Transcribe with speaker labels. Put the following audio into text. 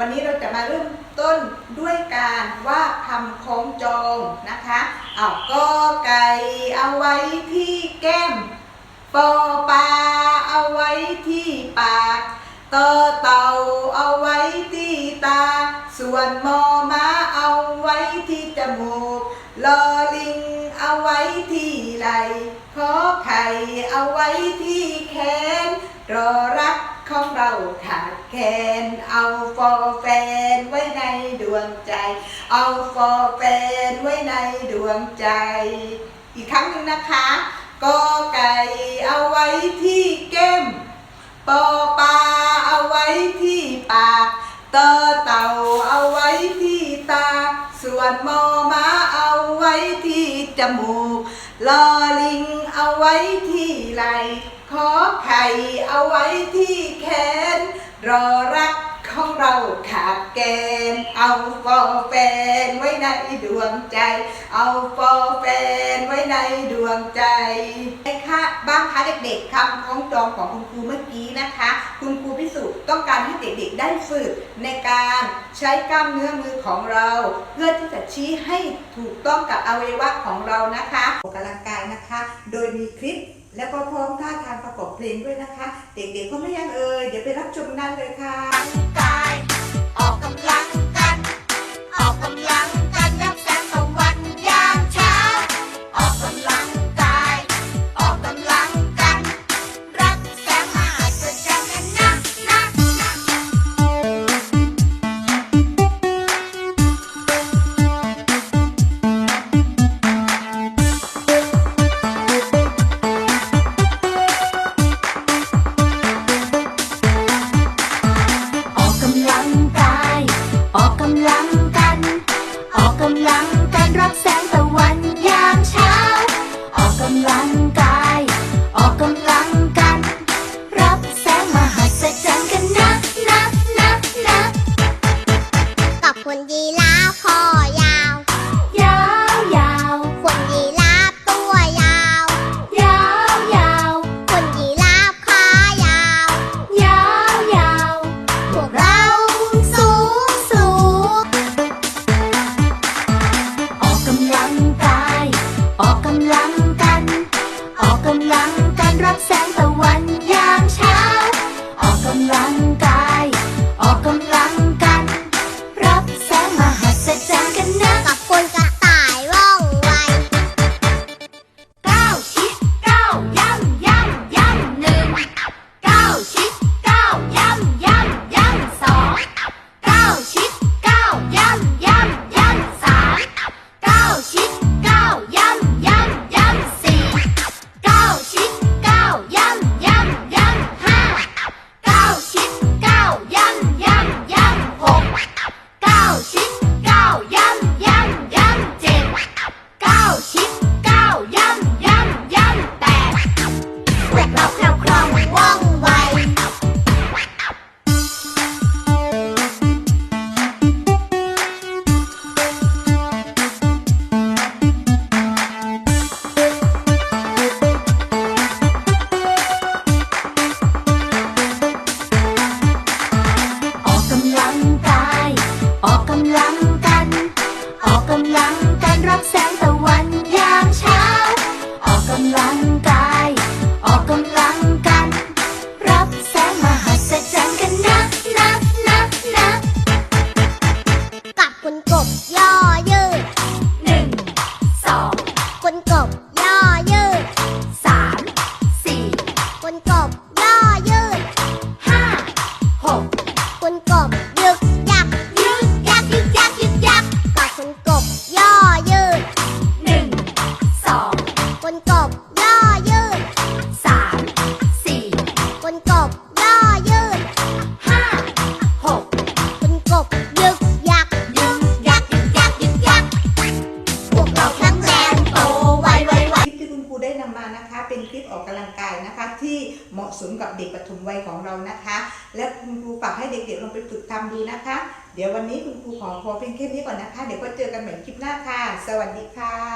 Speaker 1: วันนี้เราจะมาเริ่มต้นด้วยการว่าคำคล้องจองนะคะเอาก็ไก่เอาไว้ที่แก้มปอปลาเอาไว้ที่ปากตอเต่าเอาไว้ที่ตา ส่วนมอม้าเอาไว้ที่จมูกลอลิงเอาไว้ที่ไหลขอไข่เอาไว้ที่แขนรอรัก ของเราขาดแคลนเอาฟอแฟนไว้ในดวงใจ เอาฟอแฟนไว้ในดวงใจ อีกครั้งหนึ่งนะคะกอไก่เอาไว้ที่แก้มปอปลาเอาไว้ที่ปากตอเต่าเอาไว้ที่ตา ส่วนมอม้าเอาไว้ที่จมูกลอลิง เอาไว้ที่ไหลขอไข่เอาไว้ที่แขนรอรัก ของเราขาดแกนเอาฟอแฟนไว้ในดวงใจ เอาฟอแฟนไว้ในดวงใจไอ้ค่ะบ้างคะเด็กๆคำคล้องจองของคุณครูเมื่อกี้นะคะ คุณครูพิสุต้องการให้เด็กๆได้ฝึกในการใช้กล้ามเนื้อมือของเรา เพื่อที่จะชี้ให้ถูกต้องกับอวัยวะของเรานะคะออกกำลังกายนะคะ โดยมีคลิปแล้วก็พร้อมท่าทางประกอบเพลงด้วยนะคะ เด็กๆก็ไม่ยังเอ่ยเดี๋ยวไปรับชมนั่นเลยค่ะำ
Speaker 2: ลังกัน ออกกำลัง รับ ออ
Speaker 3: ย่อยืด
Speaker 2: สามสี่
Speaker 3: คุณกบย่อยืด
Speaker 2: ห้าหก
Speaker 3: คุณกบยึกยัก
Speaker 2: ยึกยักยึกยักยึกยัก
Speaker 3: พวกเราแข็งแรงโตไวไวไว
Speaker 1: คลิปที่คุณครูได้นำมานะคะ เป็นคลิปออกกำลังกายนะคะ ที่เหมาะสมกับเด็กปฐมวัยของเรานะคะ และคุณครูฝากให้เด็กๆลองไปฝึกทำดูนะคะ เดี๋ยววันนี้คุณครูขอพอเพียงแค่นี้ก่อนนะคะ เดี๋ยวก็เจอกันใหม่คลิปหน้าค่ะ สวัสดีค่ะ